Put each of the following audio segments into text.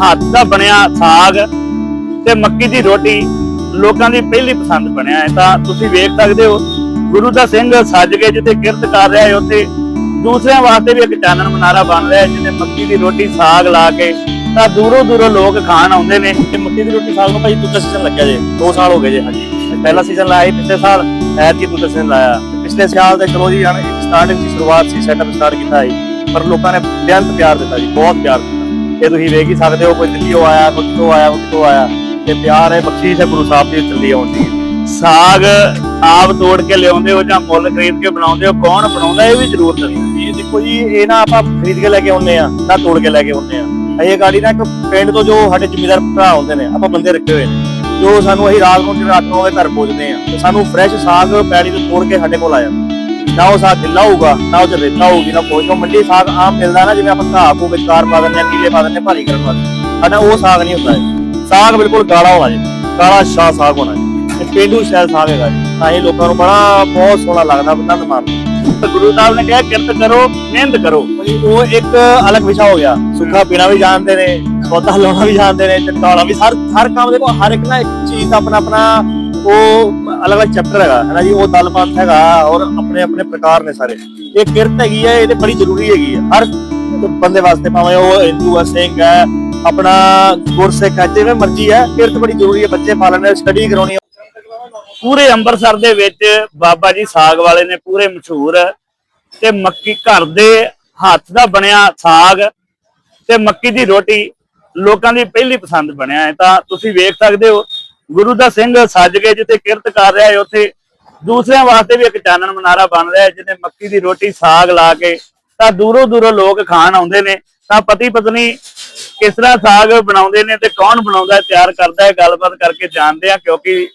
ਹੱਥ ਦਾ ਬਣਿਆ ਸਾਗ ਤੇ ਮੱਕੀ ਦੀ ਰੋਟੀ ਲੋਕਾਂ ਦੀ ਪਹਿਲੀ ਪਸੰਦ ਬਣਿਆ ਹੈ। ਤਾਂ ਤੁਸੀਂ ਵੇਖ ਸਕਦੇ ਹੋ, ਗੁਰੂ ਦਾ ਸਿੰਘ ਸੱਜ ਕੇ ਜਿੱਥੇ ਕਿਰਤ ਕਰ ਰਿਹਾ ਹੈ, ਉੱਥੇ ਦੂਸਰਿਆਂ ਵਾਸਤੇ ਵੀ ਇੱਕ ਚਾਨਣ ਮਨਾਰਾ ਬਣ ਰਿਹਾ ਹੈ, ਜਿੱਥੇ ਮੱਕੀ ਦੀ ਰੋਟੀ ਸਾਗ ਲਾ ਕੇ ਤਾਂ ਦੂਰੋਂ ਦੂਰੋਂ ਲੋਕ ਖਾਣ ਆਉਂਦੇ ਨੇ। ਤੇ ਮੱਕੀ ਦੀ ਰੋਟੀ ਸਾਗ ਨੂੰ ਭਾਈ ਦੂਜਾ ਸੀਜ਼ਨ ਲੱਗਿਆ ਜੇ 2 ਸਾਲ ਹੋ ਗਏ ਜੇ, ਹਾਂਜੀ। ਪਹਿਲਾ ਸੀਜ਼ਨ ਲਾਇਆ ਸੀ, ਪਿਛਲੇ ਸਾਲ ਐਤਕੀ ਦੂਜਾ ਸੀਜ਼ਨ ਲਾਇਆ। ਪਿਛਲੇ ਸਾਲ ਦੇ ਚਲੋ ਜੀ ਜਾਨ ਸਟਾਰਟਿੰਗ ਦੀ ਸ਼ੁਰੂਆਤ ਸੀ ਸੈਟਅਪ ਸਟਾਰਟ ਕੀਤਾ ਸੀ, ਪਰ ਲੋਕਾਂ ਨੇ ਬੇਅੰਤ ਪਿਆਰ ਦਿੱਤਾ ਜੀ, ਬਹੁਤ ਪਿਆਰ ਦਿੱਤਾ। ਇਹ ਤੁਸੀਂ ਵੇਖ ਹੀ ਸਕਦੇ ਹੋ, ਕੋਈ ਦਿੱਲੀੋਂ ਆਇਆ, ਕੋਈ ਕਿਤੋਂ ਆਇਆ, ਕੋਈ ਕਿਤੋਂ ਆਇਆ, ਤੇ ਪਿਆਰ ਹੈ, ਬਖਸ਼ੀਸ਼ ਹੈ ਗੁਰੂ ਸਾਹਿਬ ਦੀ, ਚੱਲੀ ਆਉਂਦੀ ਹੈ ਸਾਗ ਆਪ ਤੋੜ ਕੇ ਲਿਆਉਂਦੇ ਹੋ ਜਾਂ ਮੁੱਲ ਖਰੀਦ ਕੇ ਬਣਾਉਂਦੇ ਹੋ, ਕੌਣ ਬਣਾਉਂਦਾ, ਇਹ ਵੀ ਜ਼ਰੂਰ ਦੱਸੋ। ਇਹ ਦੇਖੋ ਜੀ, ਇਹ ਨਾ ਆਪਾਂ ਖਰੀਦ ਕੇ ਲੈ ਕੇ ਆਉਂਦੇ ਆ ਨਾ ਤੋੜ ਕੇ ਲੈ ਕੇ ਆਉਂਦੇ ਆ ਇਹ ਗਾੜੀ ਨਾ, ਇੱਕ ਪਿੰਡ ਤੋਂ ਜੋ ਸਾਡੇ ਜ਼ਿਮੀਦਾਰ ਭਰਾ ਆਉਂਦੇ ਨੇ, ਆਪਾਂ ਬੰਦੇ ਰੱਖੇ ਹੋਏ ਨੇ, ਜੋ ਸਾਨੂੰ ਅਸੀਂ ਰਾਤ ਨੂੰ ਜਿਵੇਂ 8 ਵਜੇ ਘਰ ਪਹੁੰਚਦੇ ਆ ਤੇ ਸਾਨੂੰ ਫਰੈਸ਼ ਸਾਗ ਪੈੜੀ ਤੋਂ ਤੋੜ ਕੇ ਸਾਡੇ ਕੋਲ ਆ ਜਾਂਦਾ। ਨਾ ਉਹ ਸਾਗ ਗਿੱਲਾ ਹੋਊਗਾ, ਨਾ ਉਹ ਚ ਰੇਤਾ ਹੋਊਗੀ, ਨਾ ਕੋਈ। ਮੰਡੀ ਸਾਗ ਆਮ ਮਿਲਦਾ ਨਾ, ਜਿਵੇਂ ਆਪਾਂ ਘਾਹ ਕੋ ਵਿਚਕਾਰ ਪਾ ਦਿੰਦੇ ਆ ਕੀਲੇ ਪਾ ਦਿੰਦੇ ਭਾਰੀ ਕਰਨ ਵਾਸਤੇ ਸਾਡਾ ਉਹ ਸਾਗ ਨਹੀਂ ਹੁੰਦਾ ਇਹ। ਸਾਗ ਬਿਲਕੁਲ ਗਾੜਾ ਹੋਣਾ ਜੀ। ਕਾਲਾ ਸ਼ਾਹ ਸਾਗ ਹੋਣਾ ਜੀ। ਇਹ ਪੇਂਡੂ ਸ਼ੈਲ ਸਾਗ ਹੈਗਾ ਜੀ। ਤਾਂ ਇਹ ਲੋਕਾਂ ਨੂੰ ਬੜਾ ਬਹੁਤ ਸੋਹਣਾ ਲੱਗਦਾ ਆਨੰਦ ਮਾਣਦੇ ਗੁਰੂ ਸਾਹਿਬ ਨੇ ਕਿਹਾ, ਕਿਰਤ ਕਰੋ, ਮਿਹਨਤ ਕਰੋ। ਉਹ ਇੱਕ ਅਲੱਗ ਵਿਸ਼ਾ ਹੋ ਗਿਆ। ਸੁੱਖਾ ਪੀਣਾ ਵੀ ਜਾਣਦੇ ਨੇ ਪੌਦਾ ਲਾਉਣਾ ਵੀ ਜਾਣਦੇ ਨੇ ਚਟਾਲਾ ਵੀ, ਹਰ ਹਰ ਕੰਮ ਦੇ ਕੋਲ ਹਰ ਇੱਕ ਨਾ ਇੱਕ ਚੀਜ਼ ਦਾ ਆਪਣਾ ਆਪਣਾ ਉਹ ਅਲੱਗ ਅਲੱਗ ਚੈਪਟਰ ਹੈਗਾ, ਹੈ ਨਾ ਜੀ? ਉਹ ਦਲ ਹੈਗਾ ਔਰ ਆਪਣੇ ਆਪਣੇ ਪ੍ਰਕਾਰ ਨੇ ਸਾਰੇ। ਇਹ ਕਿਰਤ ਹੈਗੀ ਹੈ ਇਹ ਤੇ ਬੜੀ ਜ਼ਰੂਰੀ ਹੈਗੀ ਹੈ ਹਰ ਬੰਦੇ ਵਾਸਤੇ ਭਾਵੇਂ ਉਹ ਹਿੰਦੂ ਹੈ ਸਿੰਘ ਹੈ ਆਪਣਾ ਗੁਰਸਿੱਖ ਹੈ ਜਿਵੇਂ ਮਰਜ਼ੀ ਹੈ ਕਿਰਤ ਬੜੀ ਜ਼ਰੂਰੀ ਹੈ ਬੱਚੇ ਪਾਲਣੇ ਸਟੱਡੀ ਕਰਾਉਣੀ ਪੂਰੇ ਅੰਮ੍ਰਿਤਸਰ ਦੇ ਵਿੱਚ ਬਾਬਾ ਜੀ ਸਾਗ ਵਾਲੇ ਨੇ ਪੂਰੇ ਮਸ਼ਹੂਰ ਤੇ ਮੱਕੀ ਘਰ ਦੇ ਹੱਥ ਦਾ ਬਣਿਆ ਸਾਗ ਤੇ ਮੱਕੀ ਦੀ ਰੋਟੀ ਲੋਕਾਂ ਦੀ ਪਹਿਲੀ ਪਸੰਦ ਬਣਿਆ ਹੈ। ਤਾਂ ਤੁਸੀਂ ਵੇਖ ਸਕਦੇ ਹੋ ਗੁਰੂ ਦਾ ਸਿੰਘ ਸੱਜ ਕੇ ਜਿੱਥੇ ਕਿਰਤ ਕਰ ਰਿਹਾ ਹੈ ਉੱਥੇ ਦੂਸਰਿਆਂ ਵਾਸਤੇ ਵੀ ਇੱਕ ਚਾਨਣ ਮਨਾਰਾ ਬਣ ਰਿਹਾ ਹੈ ਜਿੱਥੇ ਮੱਕੀ ਦੀ ਰੋਟੀ ਸਾਗ ਲਾ ਕੇ ਤਾਂ ਦੂਰੋਂ ਦੂਰੋਂ ਲੋਕ ਖਾਣ ਆਉਂਦੇ ਨੇ ਤਾਂ ਪਤੀ ਪਤਨੀ ਕਿਸ ਤਰ੍ਹਾਂ ਸਾਗ ਬਣਾਉਂਦੇ ਨੇ ਤੇ ਕੌਣ ਬਣਾਉਂਦਾ ਤਿਆਰ ਕਰਦਾ ਹੈ ਗੱਲਬਾਤ ਕਰਕੇ ਜਾਣਦੇ ਆ ਕਿਉਂਕਿ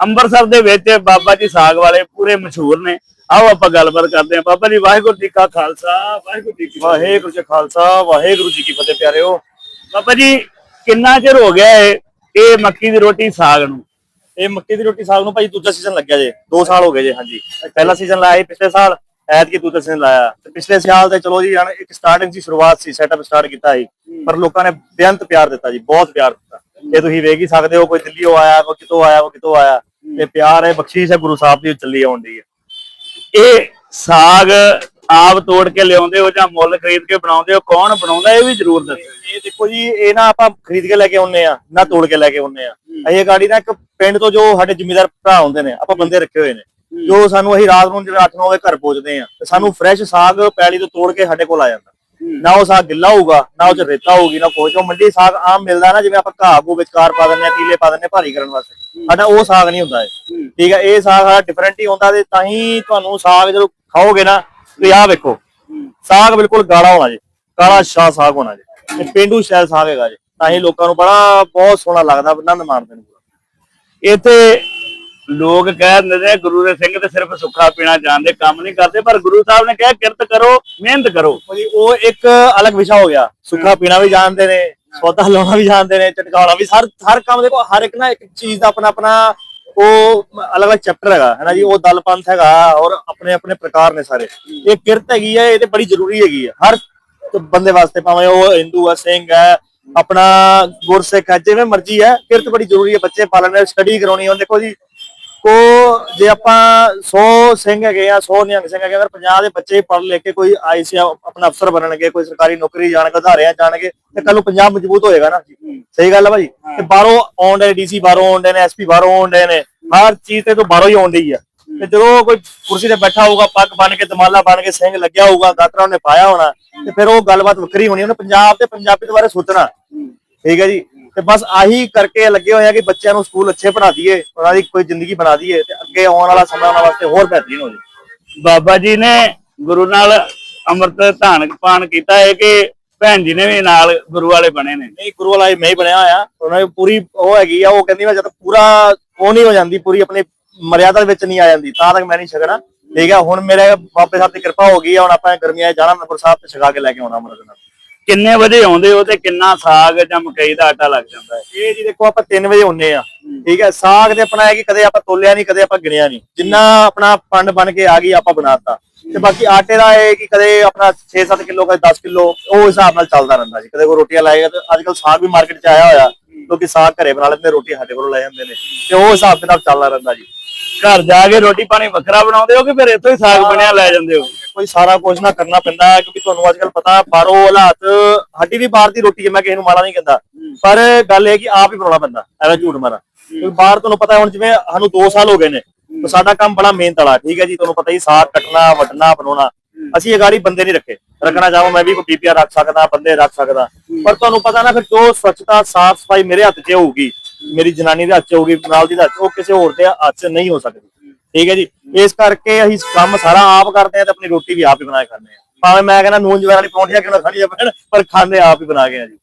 ਅੰਮ੍ਰਿਤਸਰ ਦੇ ਵਿੱਚ ਬਾਬਾ ਜੀ ਸਾਗ ਵਾਲੇ ਪੂਰੇ ਮਸ਼ਹੂਰ ਨੇ। ਆਓ ਆਪਾਂ ਗੱਲਬਾਤ ਕਰਦੇ ਹਾਂ। ਬਾਬਾ ਜੀ ਵਾਹਿਗੁਰੂ ਜੀ ਕਾ ਖਾਲਸਾ ਵਾਹਿਗੁਰੂ ਜੀ ਕੀ ਵਾਹਿਗੁਰੂ ਜੀ ਖਾਲਸਾ ਵਾਹਿਗੁਰੂ ਜੀ ਕੀ ਫਤਿਹ ਪਿਆਰਿਓ। ਬਾਬਾ ਜੀ ਕਿੰਨਾ ਚਿਰ ਹੋ ਗਿਆ ਹੈ ਇਹ ਮੱਕੀ ਦੀ ਰੋਟੀ ਸਾਗ ਨੂੰ। ਇਹ ਮੱਕੀ ਦੀ ਰੋਟੀ ਸਾਗ ਨੂੰ ਭਾਈ ਦੂਜਾ ਸੀਜ਼ਨ ਲੱਗਿਆ ਜੇ। 2 ਸਾਲ ਹੋ ਗਏ ਜੇ ਹਾਂਜੀ। ਪਹਿਲਾ ਸੀਜ਼ਨ ਲਾਇਆ ਸੀ ਪਿਛਲੇ ਸਾਲ ਐਤਕੀ ਦੂਜਾ ਸੀਜ਼ਨ ਲਾਇਆ। ਤੇ ਪਿਛਲੇ ਸਾਲ ਤੇ ਚਲੋ ਜੀ ਇੱਕ ਸਟਾਰਟਿੰਗ ਦੀ ਸ਼ੁਰੂਆਤ ਸੀ ਸੈਟਅਪ ਸਟਾਰਟ ਕੀਤਾ ਸੀ। ਪਰ ਲੋਕਾਂ ਨੇ ਬੇਅੰਤ ਪਿਆਰ ਦਿੱਤਾ ਜੀ ਬਹੁਤ ਪਿਆਰ ਦਿੱਤਾ। ਇਹ ਤੁਸੀਂ ਵੇਖ ਹੀ ਸਕਦੇ ਹੋ ਕੋਈ ਦਿੱਲੀੋਂ ਆਇਆ ਕੋਈ ਕਿਤੋਂ ਆਇਆ ਕੋਈ ਕਿਤੋਂ ਆਇਆ। ਤੇ ਪਿਆਰ ਹੈ ਬਖਸ਼ੀਸ਼ ਹੈ ਗੁਰੂ ਸਾਹਿਬ ਦੀ ਚੱਲੀ ਆਉਂਦੀ ਹੈ। ਇਹ ਸਾਗ ਆਪ ਤੋੜ ਕੇ ਲਿਆਉਂਦੇ ਹੋ ਜਾਂ ਮੁੱਲ ਖਰੀਦ ਕੇ ਬਣਾਉਂਦੇ ਹੋ ਕੌਣ ਬਣਾਉਂਦਾ ਇਹ ਵੀ ਜ਼ਰੂਰ ਦੱਸੋ। ਇਹ ਦੇਖੋ ਜੀ ਇਹ ਨਾ ਆਪਾਂ ਖਰੀਦ ਕੇ ਲੈ ਕੇ ਆਉਂਦੇ ਆ ਨਾ ਤੋੜ ਕੇ ਲੈ ਕੇ ਆਉਂਦੇ ਆ ਇਹ ਗਾੜੀ ਨਾ ਇੱਕ ਪਿੰਡ ਤੋਂ ਜੋ ਸਾਡੇ ਜ਼ਿਮੀਦਾਰ ਭਰਾ ਆਉਂਦੇ ਨੇ ਆਪਾਂ ਬੰਦੇ ਰੱਖੇ ਹੋਏ ਨੇ। ਜੋ ਸਾਨੂੰ ਅਸੀਂ ਰਾਤ ਨੂੰ ਜਿਵੇਂ 8-9 ਵਜੇ ਘਰ ਪਹੁੰਚਦੇ ਆ ਤੇ ਸਾਨੂੰ ਫਰੈਸ਼ ਸਾਗ ਪੈਲੀ ਤੋਂ ਤੋੜ ਕੇ ਸਾਡੇ ਕੋਲ ਆ ਜਾਂਦਾ। ਨਾ ਉਹ ਸਾਗ ਗਿੱਲਾ ਹੋਊਗਾ ਨਾ ਉਹ ਚ ਰੇਤਾ ਹੋਊਗੀ ਨਾ ਕੋਈ ਉਹ ਮੰਡੀ ਸਾਗ ਆਮ ਮਿਲਦਾ ਨਾ ਜਿਵੇਂ ਆਪਾਂ ਘਾਹ ਕੋ ਵਿਚਕਾਰ ਪਾ ਦਿੰਦੇ ਆ ਕੀਲੇ ਪਾ ਆ ਭਾਰੀ ਕਰਨ ਵਾਸਤੇ। ਸਾਡਾ ਉਹ ਸਾਗ ਨਹੀਂ ਹੁੰਦਾ ਇਹ। ਠੀਕ ਹੈ ਇਹ ਸਾਗ ਸਾਡਾ ਡਿਫਰੈਂਟ ਹੀ ਹੁੰਦਾ ਤੇ ਤਾਂ ਹੀ ਤੁਹਾਨੂੰ ਸਾਗ ਜਦੋਂ ਖਾਓਗੇ ਨਾ ਤੇ ਆਹ ਵੇਖੋ, ਸਾਗ ਬਿਲਕੁਲ ਗਾੜਾ ਹੋਣਾ ਜੀ ਕਾਲਾ ਸ਼ਾਹ ਸਾਗ ਹੋਣਾ ਜੀ, ਇਹ ਪੇਂਡੂ ਸ਼ੈਲ ਸਾਗ ਹੈਗਾ ਜੀ, ਤਾਂ ਹੀ ਲੋਕਾਂ ਨੂੰ ਬੜਾ ਬਹੁਤ ਸੋਹਣਾ ਲੱਗਦਾ, ਆਨੰਦ ਮਾਣਦੇ ਨੇ ਇੱਥੇ ਲੋਕ ਕਹਿ ਨੇ, ਗੁਰੂ ਦੇ ਸਿੰਘ ਤੇ ਸਿਰਫ ਸੁੱਖਾ ਪੀਣਾ ਜਾਣਦੇ, ਕੰਮ ਨਹੀਂ ਕਰਦੇ, ਪਰ ਗੁਰੂ ਸਾਹਿਬ ਨੇ ਕਿਹਾ, ਕਿਰਤ ਕਰੋ, ਮਿਹਨਤ ਕਰੋ। ਭਾਜੀ, ਉਹ ਇੱਕ ਅਲੱਗ ਵਿਸ਼ਾ ਹੋ ਗਿਆ, ਸੁੱਖਾ ਪੀਣਾ ਵੀ ਜਾਣਦੇ ਨੇ, ਸੌਦਾ ਲਾਉਣਾ ਵੀ ਜਾਣਦੇ ਨੇ, ਚਟਕਾਉਣਾ ਵੀ, ਹਰ ਹਰ ਕੰਮ ਦੇਖੋ, ਹਰ ਇੱਕ ਨਾ ਇੱਕ ਚੀਜ਼ ਦਾ ਆਪਣਾ ਆਪਣਾ ਉਹ ਅਲੱਗ ਅਲੱਗ ਚੈਪਟਰ ਹੈਗਾ, ਹੈ ਨਾ ਜੀ? ਉਹ ਦਲ ਪੰਥ ਹੈਗਾ ਔਰ ਆਪਣੇ ਆਪਣੇ ਪ੍ਰਕਾਰ ਨੇ ਸਾਰੇ। ਇਹ ਕਿਰਤ ਹੈਗੀ ਹੈ ਇਹ ਤੇ ਬੜੀ ਜ਼ਰੂਰੀ ਹੈਗੀ ਹੈ ਹਰ ਬੰਦੇ ਵਾਸਤੇ ਭਾਵੇਂ ਉਹ ਹਿੰਦੂ ਹੈ ਸਿੰਘ ਹੈ ਆਪਣਾ ਗੁਰਸਿੱਖ ਹੈ ਜਿਵੇਂ ਮਰਜ਼ੀ ਹੈ ਕਿਰਤ ਬੜੀ ਜ਼ਰੂਰੀ ਹੈ ਬੱਚੇ ਪਾਲਣੇ ਸਟੱਡੀ ਕਰਾਉਣੀ ਹੁਣ ਦੇਖੋ ਜੀ ਕੋ ਜੇ ਆਪਾਂ 100 ਸਿੰਘ ਹੈਗੇ ਆ 100 ਨਿਹੰਗ ਸਿੰਘ ਹੈਗੇ ਅਗਰ 50 ਦੇ ਬੱਚੇ ਪੜ੍ਹ ਲੈ ਕੇ ਕੋਈ ਆਈਸੀ ਆਪਣਾ ਅਫਸਰ ਬਣਨਗੇ ਕੋਈ ਸਰਕਾਰੀ ਨੌਕਰੀ ਜਾਣਗੇ ਅਧਾਰਿਆਂ ਜਾਣਗੇ ਤੇ ਕੱਲ ਨੂੰ ਪੰਜਾਬ ਮਜ਼ਬੂਤ ਹੋਏਗਾ ਨਾ? ਸਹੀ ਗੱਲ ਹੈ ਭਾਜੀ? ਤੇ ਬਾਹਰੋਂ ਆਉਂਦੇ ਡੀਸੀ ਬਾਹਰੋਂ ਆਉਂਦੇ ਨੇ ਐਸਪੀ ਬਾਹਰੋਂ ਆਉਂਦੇ ਨੇ ਹਰ ਚੀਜ਼ ਤੇ ਤੋਂ ਬਾਹਰੋਂ ਹੀ ਆਉਂਦੀ ਆ। ਤੇ ਜਦੋਂ ਕੋਈ ਕੁਰਸੀ ਤੇ ਬੈਠਾ ਹੋਊਗਾ ਪੱਗ ਬਣ ਕੇ ਦਮਾਲਾ ਬਣ ਕੇ ਸਿੰਘ ਲੱਗਿਆ ਹੋਊਗਾ ਦਾਤਰਾ ਉਹਨੇ ਪਾਇਆ ਹੋਣਾ ਤੇ ਫਿਰ ਉਹ ਗੱਲਬਾਤ ਵੱਖਰੀ ਹੋਣੀ ਉਹਨੇ ਪੰਜਾਬ ਤੇ ਪੰਜਾਬੀ ਦੇ ਬਾਰੇ ਸੋਚਣਾ। ਠੀਕ ਹੈ ਜੀ? ਤੇ ਬਸ ਆਹੀ ਕਰਕੇ ਲੱਗੇ ਹੋਏ ਆ ਕਿ ਬੱਚਿਆਂ ਨੂੰ ਸਕੂਲ ਅੱਛੇ ਪੜ੍ਹਾ ਦਈਏ ਉਹਨਾਂ ਦੀ ਕੋਈ ਜ਼ਿੰਦਗੀ ਬਣਾ ਦਈਏ ਤੇ ਅੱਗੇ ਆਉਣ ਵਾਲਾ ਸਮਾਂ ਉਹਨਾਂ ਵਾਸਤੇ ਹੋਰ ਬਿਹਤਰੀਨ ਹੋ ਜਾਏ। ਬਾਬਾ ਜੀ ਨੇ ਗੁਰੂ ਨਾਲ ਅੰਮ੍ਰਿਤ ਧਾਨ ਪਾਨ ਕੀਤਾ ਹੈ ਕਿ ਭੈਣ ਜੀ ਨੇ ਵੀ ਨਾਲ ਗੁਰੂ ਵਾਲੇ ਬਣੇ ਨੇ। ਨਹੀਂ ਗੁਰੂ ਵਾਲਾ ਮੈਂ ਹੀ ਬਣਿਆ ਹੋਇਆ। ਉਹਨਾਂ ਦੀ ਪੂਰੀ ਉਹ ਹੈਗੀ ਆ ਉਹ ਕਹਿੰਦੀ ਮੈਂ ਜਦ ਪੂਰਾ ਉਹ ਨਹੀਂ ਹੋ ਜਾਂਦੀ ਪੂਰੀ ਆਪਣੀ ਮਰਿਆਦਾ ਵਿੱਚ ਨਹੀਂ ਆ ਜਾਂਦੀ ਤਾਂ ਤੱਕ ਮੈਂ ਨਹੀਂ ਛਕਣਾ। ਠੀਕ ਹੈ ਹੁਣ ਮੇਰੇ ਬਾਬੇ ਸਾਹਿਬ ਦੀ ਕਿਰਪਾ ਹੋ ਗਈ ਆ ਹੁਣ ਆਪਾਂ ਗਰਮੀਆਂ 'ਚ ਜਾਣਾ ਮੈਂ ਗੁਰੂ ਸਾਹਿਬ ਤੇ ਛਕਾ ਕੇ ਲੈ ਕੇ ਆਉਣਾ ਅਮਰਤ ਨਾਲ। ਕਿੰਨੇ ਵਜੇ ਆਉਂਦੇ ਹੋ ਤੇ ਕਿੰਨਾ ਸਾਗ ਜਾਂ ਮਕਈ ਦਾ ਆਟਾ ਲੱਗ ਜਾਂਦਾ ਹੈ? ਇਹ ਜੀ ਦੇਖੋ ਆਪਾਂ 3 ਵਜੇ ਹੁੰਨੇ ਆ। ਠੀਕ ਹੈ ਸਾਗ ਤੇ ਆਪਣਾ ਹੈ ਕਿ ਕਦੇ ਆਪਾਂ ਤੋਲਿਆ ਨਹੀਂ ਕਦੇ ਆਪਾਂ ਗਿਣਿਆ ਨਹੀਂ। ਜਿੰਨਾ ਆਪਣਾ ਪੰਡ ਬਣ ਕੇ ਆ ਗਈ ਆਪਾਂ ਬਣਾਤਾ ਤੇ ਬਾਕੀ ਆਟੇ ਦਾ ਇਹ ਕਿ ਕਦੇ ਆਪਣਾ 6-7 ਕਿਲੋ ਕਦੇ 10 ਕਿਲੋ ਉਹ ਹਿਸਾਬ ਨਾਲ ਚੱਲਦਾ ਰਹਿੰਦਾ ਜੀ। ਕਦੇ ਕੋਈ ਰੋਟੀਆਂ ਲਾਏਗਾ ਤੇ ਅੱਜ ਕੱਲ ਸਾਗ ਵੀ ਮਾਰਕੀਟ 'ਚ ਆਇਆ ਹੋਇਆ। ਲੋਕੀ ਸਾਗ ਘਰੇ ਬਣਾ ਲੈਂਦੇ ਰੋਟੀ ਸਾਡੇ ਕੋਲੋਂ ਲੈ ਜਾਂਦੇ ਨੇ। ਤੇ ਉਹ ਹਿਸਾਬ ਕਿਤਾਬ ਚੱਲਦਾ ਰਹਿੰਦਾ ਜੀ। ਘਰ ਜਾ ਕੇ ਰੋਟੀ ਪਾਣੀ ਵੱਖਰਾ ਬਣਾਉਂਦੇ ਹੋ ਕਿ ਫਿਰ ਇੱਥੋਂ ਹੀ ਸਾਗ ਬਣਿਆ ਲੈ ਜਾਂਦੇ ਹੋ? ਕੋਈ ਸਾਰਾ ਕੁਝ ਨਾ ਕਰਨਾ ਪੈਂਦਾ ਹੈ ਕਿਉਂਕਿ ਤੁਹਾਨੂੰ ਅੱਜ ਕੱਲ ਪਤਾ ਬਾਹਰੋਂ ਹਾਲਾਤ ਸਾਡੀ ਵੀ ਬਾਹਰ ਦੀ ਰੋਟੀ ਹੈ ਮੈਂ ਕਿਸੇ ਨੂੰ ਮਾੜਾ ਨਹੀਂ ਕਹਿੰਦਾ। ਪਰ ਗੱਲ ਇਹ ਕਿ ਆਪ ਹੀ ਬਣਾਉਣਾ ਪੈਂਦਾ ਐਵੇਂ ਝੂਠ ਮਾਰਾਂ। ਕਿਉਂਕਿ ਬਾਹਰ ਤੁਹਾਨੂੰ ਪਤਾ ਹੁਣ ਜਿਵੇਂ ਸਾਨੂੰ 2 ਸਾਲ ਹੋ ਗਏ ਨੇ ਤਾਂ ਸਾਡਾ ਕੰਮ ਬੜਾ ਮਿਹਨਤ ਵਾਲਾ ਠੀਕ ਹੈ ਜੀ ਤੁਹਾਨੂੰ ਪਤਾ ਹੀ ਸਾਗ ਕੱਟਣਾ ਵਟਣਾ ਬਣਾਉਣਾ। ਅਸੀਂ ਇਹ ਗਾੜੀ ਬੰਦੇ ਨਹੀਂ ਰੱਖੇ। ਰੱਖਣਾ ਚਾਹਾਂ ਮੈਂ ਵੀ ਕੋਈ ਪੀਪੀਆ ਰੱਖ ਸਕਦਾ ਬੰਦੇ ਰੱਖ ਸਕਦਾ। ਪਰ ਤੁਹਾਨੂੰ ਪਤਾ ਨਾ ਫਿਰ ਜੋ ਸਵੱਛਤਾ ਸਾਫ਼ ਸਫ਼ਾਈ ਮੇਰੇ ਹੱਥ 'ਚ ਹੋਊਗੀ ਮੇਰੀ ਜਨਾਨੀ ਦੇ ਹੱਥ 'ਚ ਹੋਊਗੀ ਨਾਲ ਦੀ ਦੇ ਹੱਥ ਉਹ ਕਿਸੇ ਹੋਰ ਦੇ ਹੱਥ 'ਚ ਨਹੀਂ ਹੋ ਸਕਦੀ। ਠੀਕ ਹੈ ਜੀ? ਇਸ ਕਰਕੇ ਅਸੀਂ ਕੰਮ ਸਾਰਾ ਆਪ ਕਰਦੇ ਆ ਤੇ ਆਪਣੀ ਰੋਟੀ ਵੀ ਆਪ ਹੀ ਬਣਾ ਕੇ ਖਾਂਦੇ ਆ ਭਾਵੇਂ ਮੈਂ ਕਹਿੰਦਾ ਨੂਨ ਜਵੈਣ ਵਾਲੀ ਪਰੌਂਠੀਆਂ ਕਿਉਂ ਨਾ ਖਾਣੀਆਂ ਪੈਣ ਪਰ ਖਾਂਦੇ ਆਪ ਹੀ ਬਣਾ ਕੇ ਆ ਜੀ।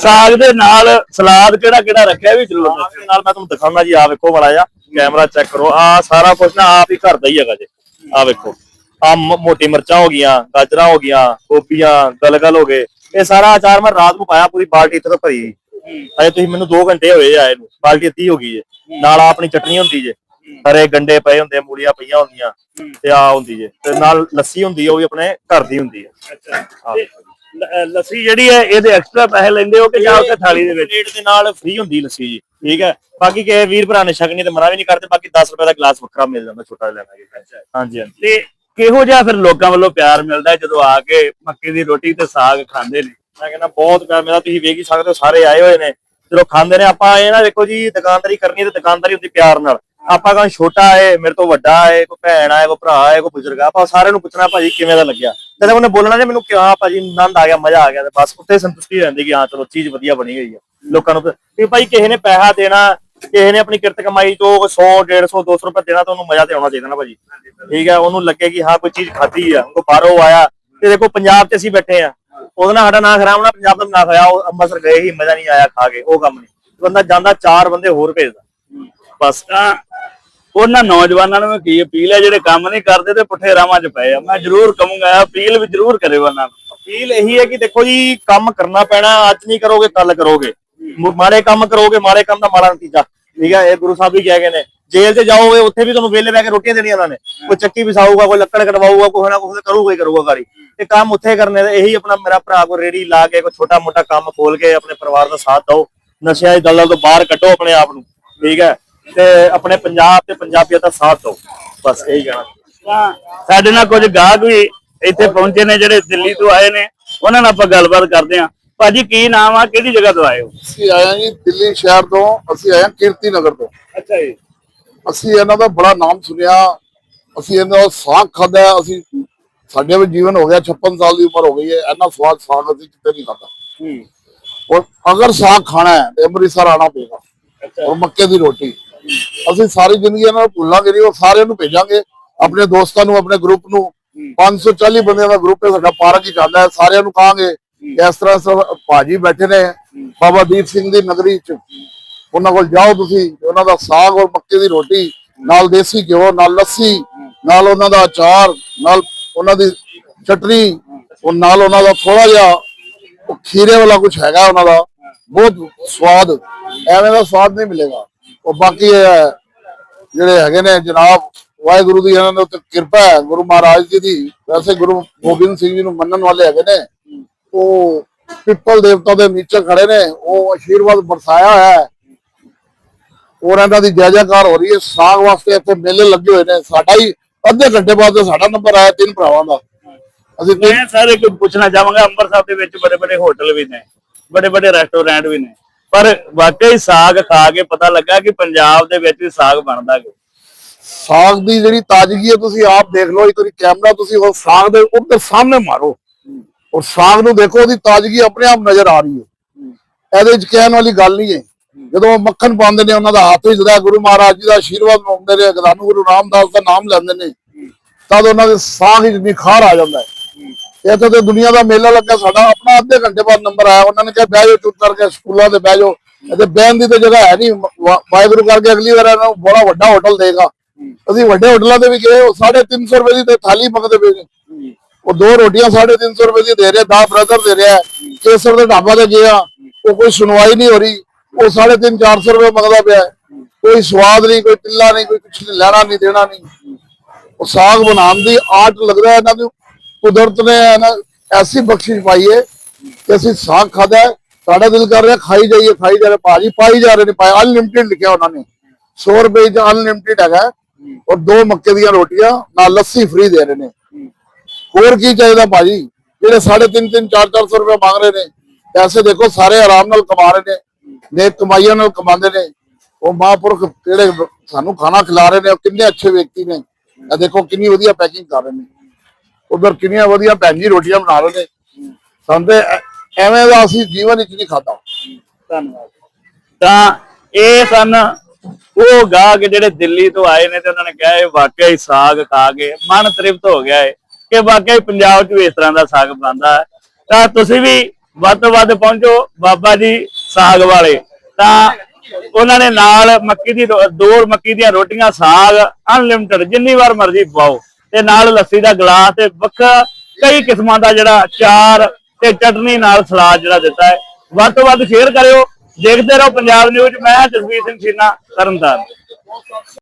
ਸਾਗ ਦੇ ਨਾਲ ਸਲਾਦ ਕਿਹੜਾ ਕਿਹੜਾ ਰੱਖਿਆ ਵੀ ਜ਼ਰੂਰ ਸਾਗ ਦੇ ਨਾਲ ਮੈਂ ਤੁਹਾਨੂੰ ਦਿਖਾਉਂਦਾ ਜੀ ਆ ਵੇਖੋ ਬੜਾ ਜਾ ਕੈਮਰਾ ਚੈੱਕ ਕਰੋ। ਆ ਸਾਰਾ ਕੁਝ ਨਾ ਆਪ ਹੀ ਘਰ ਦਾ ਹੀ ਹੈਗਾ ਜੀ। ਆ ਵੇਖੋ। ਆ ਮੋਟੀ ਮਿਰਚਾਂ ਹੋ ਗਈਆਂ ਗਾਜਰਾਂ ਹੋ ਗਈਆਂ ਗੋਭੀਆਂ ਗਲਗਲ ਹੋ ਗਏ। ਇਹ ਸਾਰਾ ਅਚਾਰ ਮੈਂ ਰਾਤ ਨੂੰ ਪਾਇਆ ਪੂਰੀ ਬਾਲਟੀ ਇੱਥੇ ਤੋਂ ਭਰੀ ਅਜੇ ਤੁਸੀਂ ਮੈਨੂੰ 2 ਘੰਟੇ ਹੋਏ ਆਏ ਨੂੰ ਬਾਲਟੀ ਅੱਧੀ ਹੋ ਗਈ ਜੇ। ਨਾਲ ਆਪਣੀ ਚਟਨੀ ਹੁੰਦੀ ਜੇ। ਹਰੇ ਗੰਡੇ ਪਏ ਹੁੰਦੇ ਮੂਲੀਆਂ ਪਈਆਂ ਹੁੰਦੀਆਂ ਤੇ ਆ ਹੁੰਦੀ ਜੇ। ਤੇ ਨਾਲ ਲੱਸੀ ਹੁੰਦੀ ਹੈ ਉਹ ਵੀ ਆਪਣੇ ਘਰ ਦੀ ਹੁੰਦੀ ਹੈ ਅੱਛਾ। ਲ- ਲੱਸੀ ਜਿਹੜੀ ਹੈ ਇਹਦੇ ਐਕਸਟਰਾ ਪੈਸੇ ਲੈਂਦੇ ਹੋ ਕਿ ਜਾਂ ਉੱਥੇ ਥਾਲੀ ਦੇ ਵਿੱਚ? ਰੇਟ ਦੇ ਨਾਲ ਫ੍ਰੀ ਹੁੰਦੀ ਲੱਸੀ ਜੀ ਠੀਕ ਹੈ। ਬਾਕੀ ਕਿ ਵੀਰ ਭਰਾ ਨੇ ਛਕਣੀ ਤੇ ਮਨਾ ਵੀ ਨਹੀਂ ਕਰਦੇ ਬਾਕੀ 10 ਰੁਪਏ ਦਾ ਗਲਾਸ ਵੱਖਰਾ ਮਿਲ ਜਾਂਦਾ ਛੋਟਾ ਜਿਹਾ ਲੈਣਾ ਜੀ। ਹਾਂਜੀ ਹਾਂਜੀ। ਤੇ ਕਿਹੋ ਜਿਹਾ ਫਿਰ ਲੋਕਾਂ ਵੱਲੋਂ ਪਿਆਰ ਮਿਲਦਾ ਹੈ ਜਦੋਂ ਆ ਕੇ ਮੱਕੀ ਦੀ ਰੋਟੀ ਤੇ ਸਾਗ ਖਾਂਦੇ ਨੇ? ਮੈਂ ਕਹਿੰਦਾ ਬਹੁਤ ਪਿਆਰ ਮੇਰਾ ਤੁਸੀਂ ਵੇਖ ਹੀ ਸਕਦੇ ਹੋ ਸਾਰੇ ਆਏ ਹੋਏ ਨੇ। ਜਦੋਂ ਖਾਂਦੇ ਨੇ ਆਪਾਂ ਇਹ ਨਾ ਦੇਖੋ ਜੀ ਦੁਕਾਨਦਾਰੀ ਕਰਨੀ ਤੇ ਦੁਕਾਨਦਾਰੀ ਹੁੰਦੀ ਪਿਆਰ ਨਾਲ। ਆਪਾਂ ਕਹਾਂ ਛੋਟਾ ਹੈ, ਮੇਰੇ ਤੋਂ ਵੱਡਾ ਹੈ, ਕੋਈ ਭੈਣ ਹੈ, ਕੋਈ ਭਰਾ ਹੈ, ਕੋਈ ਬਜ਼ੁਰਗ ਆ ਆਪਾਂ ਸਾਰਿਆਂ ਨੂੰ ਪੁੱਛਣਾ ਭਾਜੀ ਕਿਵੇਂ ਦਾ ਲੱਗਿਆ। ਜਦੋਂ ਉਹਨੇ ਬੋਲਣਾ ਜੇ ਮੈਨੂੰ ਕਿਹਾ, ਭਾਜੀ ਆਨੰਦ ਆ ਗਿਆ, ਮਜ਼ਾ ਆ ਗਿਆ ਤੇ ਬਸ ਉੱਥੇ ਸੰਤੁਸ਼ਟੀ ਰਹਿੰਦੀ ਕਿ ਹਾਂ ਚਲੋ ਚੀਜ਼ ਵਧੀਆ ਬਣੀ ਹੋਈ ਆ ਲੋਕਾਂ ਨੂੰ। ਕਿ ਭਾਈ ਕਿਸੇ ਨੇ ਪੈਸਾ ਦੇਣਾ, ਕਿਸੇ ਨੇ ਆਪਣੀ ਕਿਰਤ ਕਮਾਈ ਤੋਂ 100 150 200 ਰੁਪਏ ਦੇਣਾ ਤਾਂ ਉਹਨੂੰ ਮਜ਼ਾ ਤੇ ਆਉਣਾ ਚਾਹੀਦਾ ਨਾ ਭਾਜੀ। ਠੀਕ ਹੈ, ਉਹਨੂੰ ਲੱਗੇ ਕਿ ਹਾਂ ਕੋਈ ਚੀਜ਼ ਖਾਧੀ ਆ ਕੋਈ ਬਾਹਰੋਂ ਆਇਆ ਤੇ ਦੇਖੋ ਪੰਜਾਬ 'ਚ ਅਸੀਂ ਬੈਠੇ ਆ ਉਹਦੇ ਨਾਲ ਸਾਡਾ ਨਾਂ ਖਰਾਬ ਹੋਣਾ, ਪੰਜਾਬ ਦਾ ਨਾਂ ਹੋਇਆ ਉਹ ਅੰਮ੍ਰਿਤਸਰ ਗਏ ਹੀ ਮਜ਼ਾ ਨਹੀਂ ਆਇਆ ਖਾ ਕੇ, ਉਹ ਕੰਮ ਨਹੀਂ। ਬੰਦਾ ਜਾਂਦਾ, ਚਾਰ ਬੰਦੇ ਹੋਰ ਭੇਜਦਾ। ਬਸ। ਉਹਨਾਂ ਨੌਜਵਾਨਾਂ ਨੂੰ ਕੀ ਅਪੀਲ ਹੈ? ਜਿਹੜੇ ਕੰਮ ਨਹੀਂ ਕਰਦੇ ਤੇ ਪੁੱਠੇ ਰਾਵਾਂ 'ਚ ਪਏ ਆ। ਮੈਂ ਜ਼ਰੂਰ ਕਹੂੰਗਾ, ਅਪੀਲ ਵੀ ਜ਼ਰੂਰ ਕਰੇ ਉਹਨਾਂ ਨੂੰ। ਅਪੀਲ ਇਹੀ ਹੈ ਕਿ ਦੇਖੋ ਜੀ, ਕੰਮ ਕਰਨਾ ਪੈਣਾ, ਅੱਜ ਨਹੀਂ ਕਰੋਗੇ ਕੱਲ ਕਰੋਗੇ। ਮ- ਮਾੜੇ ਕੰਮ ਕਰੋਗੇ, ਮਾੜੇ ਕੰਮ ਦਾ ਮਾੜਾ ਨਤੀਜਾ। ਠੀਕ ਹੈ, ਇਹ ਗੁਰੂ ਸਾਹਿਬ ਵੀ ਕਹਿ ਗਏ ਨੇ। ਜੇਲ੍ਹ 'ਚ ਜਾਓਗੇ, ਉੱਥੇ ਵੀ ਤੁਹਾਨੂੰ ਵੇਲੇ ਬਹਿ ਕੇ ਰੋਟੀਆਂ ਦੇਣੀਆਂ ਉਹਨਾਂ ਨੇ। ਕੋਈ ਚੱਕੀ ਵਿਸਾਊਗਾ, ਕੋਈ ਲੱਕੜ ਕਟਵਾਊਗਾ, ਕੋਈ ਨਾ ਕੋਈ ਕਰੂਗਾ ਹੀ ਕਰੂਗਾ ਗਾੜੀ। ਤੇ ਕੰਮ ਉੱਥੇ ਕਰਨੇ ਦਾ ਇਹੀ ਆਪਣਾ ਮੇਰਾ ਭਰਾ ਕੋ ਰੇੜੀ ਲਾ ਕੇ, ਕੋਈ ਛੋਟਾ ਮੋਟਾ ਕੰਮ ਖੋਲ ਕੇ ਆਪਣੇ ਪਰਿਵਾਰ ਦਾ ਸਾਥ ਦਿਓ। ਨਸ਼ਿਆਂ ਦੀ ਦਲਦਲ ਤੋਂ ਬਾਹਰ ਕੱਢੋ ਆਪਣੇ ਆਪ ਨੂੰ। ਠੀਕ ਹੈ। ਤੇ ਆਪਣੇ ਪੰਜਾਬ ਤੇ ਪੰਜਾਬੀਅਤ ਦਾ ਸਾਥ ਦਿਓ। ਬਸ ਇਹੀ ਕਹਿਣਾ। ਸਾਡੇ ਨਾਲ ਕੁਝ ਗਾਹਕ ਵੀ ਇੱਥੇ ਪਹੁੰਚੇ ਨੇ ਜਿਹੜੇ ਦਿੱਲੀ ਤੋਂ ਆਏ ਨੇ ਉਹਨਾਂ ਨਾਲ ਆਪਾਂ ਗੱਲਬਾਤ ਕਰਦੇ ਹਾਂ। ਭਾਜੀ ਕੀ ਨਾਮ ਆ? ਕਿਹੜੀ ਜਗ੍ਹਾ ਤੋਂ ਆਏ ਹੋ? ਅਸੀਂ ਆਏ ਜੀ ਦਿੱਲੀ ਸ਼ਹਿਰ ਤੋਂ ਅਸੀਂ ਆਏ ਕੀਰਤੀ ਨਗਰ ਤੋਂ। ਅੱਛਾ ਜੀ। ਅਸੀਂ ਇਹਨਾਂ ਦਾ ਬੜਾ ਨਾਮ ਸੁਣਿਆ। ਅਸੀਂ ਇਹਨਾਂ ਦਾ ਸਾਗ ਖਾਦਾ ਅਸੀਂ ਸਾਡੇ ਵੀ ਜੀਵਨ ਹੋ ਗਿਆ 56 ਸਾਲ ਦੀ ਉਮਰ ਹੋ ਗਈ ਹੈ। ਇੰਨਾ ਸਵਾਦ ਸਾਗ ਅਸੀਂ ਕਿਤੇ ਨਹੀਂ ਖਾਦਾ ਹੂੰ। ਔਰ ਅਗਰ ਸਾਗ ਖਾਣਾ ਹੈ ਤੇ ਅੰਮ੍ਰਿਤਸਰ ਆਣਾ ਪਏਗਾ। ਅੱਛਾ। ਔਰ ਮੱਕੇ ਦੀ ਰੋਟੀ। ਅਸੀਂ ਸਾਰੀ ਜ਼ਿੰਦਗੀ ਇਹਨਾਂ ਨੂੰ ਭੁੱਲਾਂਗੇ ਨਹੀਂ ਉਹ ਸਾਰਿਆਂ ਨੂੰ ਭੇਜਾਂਗੇ। ਆਪਣੇ ਦੋਸਤਾਂ ਨੂੰ ਆਪਣੇ ਗਰੁੱਪ ਨੂੰ। 540 ਬੰਦਿਆਂ ਦਾ ਗਰੁੱਪ ਹੈ ਸਾਡਾ ਪਾਰਕ ਹੀ ਚੱਲਦਾ ਹੈ ਸਾਰਿਆਂ ਨੂੰ ਕਹਾਂਗੇ ਇਸ ਤਰ੍ਹਾਂ ਸਭ ਭਾਜੀ ਬੈਠੇ ਨੇ ਬਾਬਾ ਦੀਪ ਸਿੰਘ ਦੀ ਨਗਰੀ ਚ। ਉਹਨਾਂ ਕੋਲ ਜਾਓ ਤੁਸੀਂ ਉਹਨਾਂ ਦਾ ਸਾਗ ਔਰ ਮੱਕੇ ਦੀ ਰੋਟੀ ਨਾਲ ਦੇਸੀ ਘਿਓ ਨਾਲ ਲੱਸੀ ਨਾਲ ਉਹਨਾਂ ਦਾ ਅਚਾਰ ਨਾਲ ਉਹਨਾਂ ਦੀ ਚਟਨੀ ਉਹ ਨਾਲ ਉਹਨਾਂ ਦਾ ਥੋੜਾ ਜਿਹਾ ਖੀਰੇ ਵਾਲਾ ਕੁਝ ਹੈਗਾ ਉਹਨਾਂ ਦਾ। ਬਹੁਤ ਸਵਾਦ। ਐਵੇਂ ਦਾ ਸਵਾਦ ਨਹੀਂ ਮਿਲੇਗਾ। ਉਹ ਬਾਕੀ ਜਿਹੜੇ ਹੈਗੇ ਨੇ ਜਨਾਬ, ਵਾਹਿਗੁਰੂ ਦੀ ਇਹਨਾਂ ਦੇ ਉੱਤੇ ਕਿਰਪਾ ਹੈ, ਗੁਰੂ ਮਹਾਰਾਜ ਜੀ ਦੀ। ਵੈਸੇ ਗੁਰੂ ਗੋਬਿੰਦ ਸਿੰਘ ਜੀ ਨੂੰ ਮੰਨਣ ਵਾਲੇ ਹੈਗੇ ਨੇ। ਉਹ ਪਿੱਪਲ ਦੇਵਤਾ ਦੇ ਨੀਚੇ ਖੜੇ ਨੇ। ਉਹ ਆਸ਼ੀਰਵਾਦ ਬਰਸਾਇਆ ਹੋਇਆ ਹੈ। ਔਰ ਇਹਨਾਂ ਦੀ ਜੈ ਜੈਕਾਰ ਹੋ ਰਹੀ ਹੈ। ਸਾਗ ਵਾਸਤੇ ਇੱਥੇ ਮੇਲੇ ਲੱਗੇ ਹੋਏ ਨੇ। ਸਾਡਾ ਹੀ ਅੱਧੇ ਘੰਟੇ ਬਾਅਦ ਸਾਡਾ ਨੰਬਰ ਆਇਆ ਤਿੰਨ ਭਰਾਵਾਂ ਦਾ। ਅਸੀਂ ਤਿੰਨ ਮੈਂ ਸਾਰੇ ਕੁਝ ਪੁੱਛਣਾ ਚਾਹਾਂਗਾ, ਅੰਮ੍ਰਿਤਸਰ ਦੇ ਵਿੱਚ ਬੜੇ ਬੜੇ ਹੋਟਲ ਵੀ ਨੇ। ਬੜੇ ਬੜੇ ਰੈਸਟੋਰੈਂਟ ਵੀ ਨੇ। ਪਰ ਵਾਕਈ ਸਾਗ ਖਾ ਕੇ ਪਤਾ ਲੱਗਾ ਕਿ ਪੰਜਾਬ ਦੇ ਵਿੱਚ ਵੀ ਸਾਗ ਬਣਦਾ ਹੈ ਸਾਗ ਦੀ ਜਿਹੜੀ ਤਾਜ਼ਗੀ ਹੈ ਤੁਸੀਂ ਆਪ ਦੇਖ ਲਓ ਇੱਕ ਵਾਰੀ ਕੈਮਰਾ ਤੁਸੀਂ ਉਹ ਸਾਗ ਦੇ ਉੱਤੇ ਸਾਹਮਣੇ ਮਾਰੋ। ਔਰ ਸਾਗ ਨੂੰ ਦੇਖੋ ਉਹਦੀ ਤਾਜ਼ਗੀ ਆਪਣੇ ਆਪ ਨਜ਼ਰ ਆ ਰਹੀ ਹੈ। ਇਹਦੇ ਵਿੱਚ ਕਹਿਣ ਵਾਲੀ ਗੱਲ ਨਹੀਂ ਹੈ। ਜਦੋਂ ਉਹ ਮੱਖਣ ਪਾਉਂਦੇ ਨੇ ਉਹਨਾਂ ਦਾ ਹੱਥ ਹਿੱਲਦਾ ਹੈ, ਗੁਰੂ ਮਹਾਰਾਜ ਜੀ ਦਾ ਆਸ਼ੀਰਵਾਦ ਮੰਗਦੇ ਨੇ ਗਦਾਨੂ ਗੁਰੂ ਰਾਮਦਾਸ ਦਾ ਨਾਮ ਲੈਂਦੇ ਨੇ ਤਦ ਉਹਨਾਂ ਦੇ ਸਾਗ ਵਿੱਚ ਨਿਖਾਰ ਆ ਜਾਂਦਾ ਹੈ। ਇੱਥੇ ਤੇ ਦੁਨੀਆ ਦਾ ਮੇਲਾ ਲੱਗਾ ਸਾਡਾ। ਆਪਣਾ ਅੱਧੇ ਘੰਟੇ ਬਾਅਦ ਨੰਬਰ ਆਇਆ। ਉਹਨਾਂ ਨੇ ਕਿਹਾ, ਬਹਿ ਜਾਓ, ਚੁੱਪ ਕਰਕੇ ਸਕੂਲਾਂ ਤੇ ਬਹਿ ਜਾਓ। ਇੱਥੇ ਬਹਿਣ ਦੀ ਤੇ ਜਗ੍ਹਾ ਹੈ ਨਹੀਂ। ਵਾ- ਵਾਹਿਗੁਰੂ ਕਰਕੇ ਅਗਲੀ ਵਾਰ ਇਹਨਾਂ ਨੂੰ ਬੜਾ ਵੱਡਾ ਹੋਟਲ ਦੇਗਾ। ਅਸੀਂ ਵੱਡੇ ਹੋਟਲਾਂ ਤੇ ਵੀ ਗਏ, ਉਹ 350 ਰੁਪਏ ਦੀ ਤੇ ਥਾਲੀ ਮੰਗਦੇ ਪਏ ਨੇ। ਉਹ ਦੋ ਰੋਟੀਆਂ 350 ਰੁਪਏ ਦੀ ਦੇ ਰਿਹਾ ਦਾ ਬ੍ਰਦਰ ਦੇ ਰਿਹਾ। ਕੇਸਰ ਦੇ ਢਾਬਾ ਤੇ ਗਿਆ। ਉਹ ਕੋਈ ਸੁਣਵਾਈ ਨਹੀਂ ਹੋ ਰਹੀ। ਉਹ 350 400 ਰੁਪਏ ਮੰਗਦਾ ਪਿਆ ਕੋਈ ਸਵਾਦ ਨਹੀਂ, ਕੋਈ ਟਿੱਲਾ ਨਹੀਂ, ਕੋਈ ਕੁਛ ਲੈਣਾ ਨਹੀਂ, ਦੇਣਾ ਨਹੀਂ। ਉਹ ਸਾਗ ਬਣਾਉਣ ਦੀ ਆਰਟ ਲੱਗਦਾ ਹੈ ਇਹਨਾਂ ਨੂੰ। ਕੁਦਰਤ ਨੇ ਐਸੀ ਬਖਸ਼ਿਸ਼ ਪਾਈ ਹੈ ਕਿ ਅਸੀਂ ਸਾਗ ਖਾਦਾ ਸਾਡਾ ਦਿਲ ਕਰ ਰਿਹਾ ਖਾਈ ਜਾਈਏ, ਖਾਈ ਜਾ ਰਹੇ, ਭਾਜੀ ਪਾਈ ਜਾ ਰਹੇ ਨੇ, ਪਾਈ ਅਨਲਿਮਿਟਿਡ ਲਿਖਿਆ ਉਹਨਾਂ ਨੇ। 100 ਰੁਪਏ ਚ ਅਨਲਿਮਿਟਿਡ ਹੈਗਾ। ਔਰ ਦੋ ਮੱਕੇ ਦੀਆਂ ਰੋਟੀਆਂ, ਨਾਲ ਲੱਸੀ ਫ੍ਰੀ ਦੇ ਰਹੇ ਨੇ। ਹੋਰ ਕੀ ਚਾਹੀਦਾ ਭਾਜੀ? ਜਿਹੜੇ 3.5 3 4 400 ਰੁਪਏ ਮੰਗ ਰਹੇ ਨੇ, ਪੈਸੇ ਦੇਖੋ, ਸਾਰੇ ਆਰਾਮ ਨਾਲ ਕਮਾ ਰਹੇ ਨੇ। ਨੇਕ ਕਮਾਈਆਂ ਨਾਲ ਕਮਾਉਂਦੇ ਨੇ। ਉਹ ਮਹਾਂਪੁਰਖ ਜਿਹੜੇ ਸਾਨੂੰ ਖਾਣਾ ਖਿਲਾ ਰਹੇ ਨੇ, ਉਹ ਕਿੰਨੇ ਅੱਛੇ ਵਿਅਕਤੀ ਨੇ। ਇਹ ਦੇਖੋ, ਕਿੰਨੀ ਵਧੀਆ ਪੈਕਿੰਗ ਕਰ ਰਹੇ ਨੇ। ਉਧਰ ਕਿੰਨੀਆਂ ਵਧੀਆ ਭੈਣ ਜੀ ਰੋਟੀਆਂ ਬਣਾ ਰਹੇ ਨੇ। ਸਾਨੂੰ ਐਵੇਂ ਦਾ ਅਸੀਂ ਜੀਵਨ ਵਿੱਚ ਨਹੀਂ ਖਾਦਾ ਧੰਨਵਾਦ। ਤਾਂ ਇਹ ਸਨ ਉਹ ਗਾਹਕ ਜਿਹੜੇ ਦਿੱਲੀ ਤੋਂ ਆਏ ਨੇ ਤੇ ਉਹਨਾਂ ਨੇ ਕਿਹਾ ਇਹ ਵਾਕਿਆ ਹੀ ਸਾਗ ਖਾ ਕੇ ਮਨ ਤ੍ਰਿਪਤ ਹੋ ਗਿਆ ਹੈ ਕਿ ਵਾਕਿਆ ਹੀ ਪੰਜਾਬ 'ਚ ਵੀ ਇਸ ਤਰ੍ਹਾਂ ਦਾ ਸਾਗ ਬਣਦਾ ਹੈ। ਤਾਂ ਤੁਸੀਂ ਵੀ ਵੱਧ ਤੋਂ ਵੱਧ ਪਹੁੰਚੋ ਬਾਬਾ ਜੀ ਸਾਗ ਵਾਲੇ। ਤਾਂ ਉਹਨਾਂ ਨੇ ਨਾਲ ਮੱਕੀ ਦੀ ਦੋ ਮੱਕੀ ਦੀਆਂ ਰੋਟੀਆਂ, ਸਾਗ ਅਨਲਿਮਟਿਡ ਜਿੰਨੀ ਵਾਰ ਮਰਜ਼ੀ ਪਾਓ ਤੇ ਨਾਲ ਲੱਸੀ ਦਾ ਗਲਾਸ ਤੇ ਵੱਖਰਾ ਕਈ ਕਿਸਮਾਂ ਦਾ ਜਿਹੜਾ ਚਾਰ ਤੇ ਚਟਨੀ ਨਾਲ ਸਲਾਦ ਜਿਹੜਾ ਦਿੱਤਾ ਹੈ। ਵੱਧ ਤੋਂ ਵੱਧ ਸ਼ੇਅਰ ਕਰਿਓ। ਦੇਖਦੇ ਰਹੋ ਪੰਜਾਬ ਨਿਊਜ਼ ਮੈਂ ਜਸਵੀਰ ਸਿੰਘ ਛੀਨਾ ਤਰਨਤਾਰਨ।